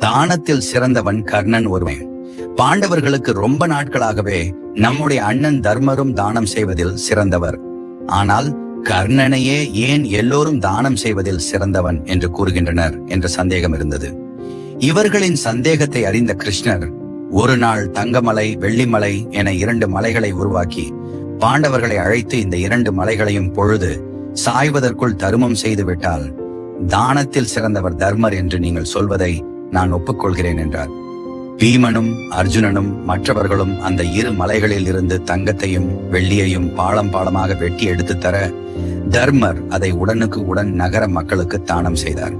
தானத்தில் சிறந்தவன் கர்ணன் ஒருவன். பாண்டவர்களுக்கு ரொம்ப நாட்களாகவே நம்முடைய அண்ணன் தர்மரும் தானம் செய்வதில் சிறந்தவர். ஆனால் கர்ணனையே ஏன் எல்லோரும் தானம் செய்வதில் சிறந்தவன் என்று கூறுகின்றனர் என்ற சந்தேகம் இருந்தது. இவர்களின் சந்தேகத்தை அறிந்த கிருஷ்ணர் ஒரு நாள் தங்கமலை வெள்ளிமலை என இரண்டு மலைகளை உருவாக்கி பாண்டவர்களை அழைத்து இந்த இரண்டு மலைகளையும் பொழுது சாய்வதற்குள் தருமம் செய்துவிட்டால் தானத்தில் சிறந்தவர் தர்மர் என்று நீங்கள் சொல்வதை நான் ஒப்புக்கொள்கிறேன் என்றார். பீமனும் அர்ஜுனனும் மற்றவர்களும் அந்த இரு மலைகளில் இருந்து தங்கத்தையும் வெள்ளியையும் பாலம் பாலமாக வெட்டி எடுத்து தர தர்மர் அதை உடனுக்கு உடன் நகர மக்களுக்கு தானம் செய்தார்.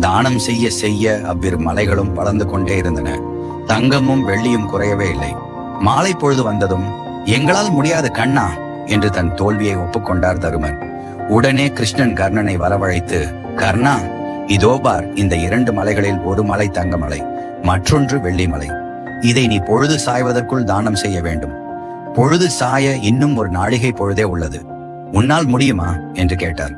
தானம் செய்ய செய்ய அவ்விரு மலைகளும் வளர்ந்து கொண்டே இருந்தன. தங்கமும் வெள்ளியும் குறையவே இல்லை. மாலை பொழுது வந்ததும் எங்களால் முடியாது கண்ணா என்று தன் தோல்வியை ஒப்புக்கொண்டார் தருமன் உடனே கிருஷ்ணன் கர்ணனை வரவழைத்து கர்ணா இதோ பார் இந்த இரண்டு மலைகளில் ஒரு மலை தங்கமலை மற்றொன்று வெள்ளிமலை. இதை நீ பொழுது சாய்வதற்குள் தானம் செய்ய வேண்டும். பொழுது சாய இன்னும் ஒரு நாழிகை பொழுதே உள்ளது. உன்னால் முடியுமா? என்று கேட்டார்.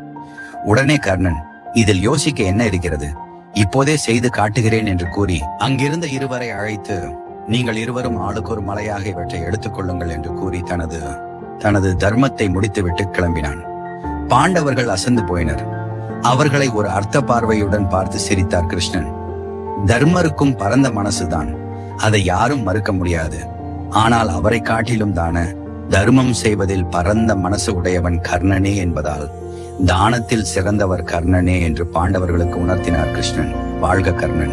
உடனே கர்ணன் இதில் யோசிக்க என்ன இருக்கிறது? இப்போதே செய்து காட்டுகிறேன் என்று கூறி அங்கிருந்த இருவரை அழைத்து நீங்கள் இருவரும் ஆளுக்கு ஒரு மலையாக இவற்றை எடுத்துக் கொள்ளுங்கள் என்று கூறி தனது தனது தர்மத்தை முடித்துவிட்டு கிளம்பினான். பாண்டவர்கள் அசந்து போயினர். அவர்களை ஒரு அர்த்த பார்வையுடன் பார்த்து சிரித்தார் கிருஷ்ணன். தர்மருக்கும் பரந்த மனசுதான். அதை யாரும் மறுக்க முடியாது. ஆனால் அவரை காட்டிலும் தான தர்மம் செய்வதில் பரந்த மனசு உடையவன் கர்ணனே என்பதால் தானத்தில் சிறந்தவர் கர்ணனே என்று பாண்டவர்களுக்கு உணர்த்தினார் கிருஷ்ணன். வாழ்க கர்ணன்.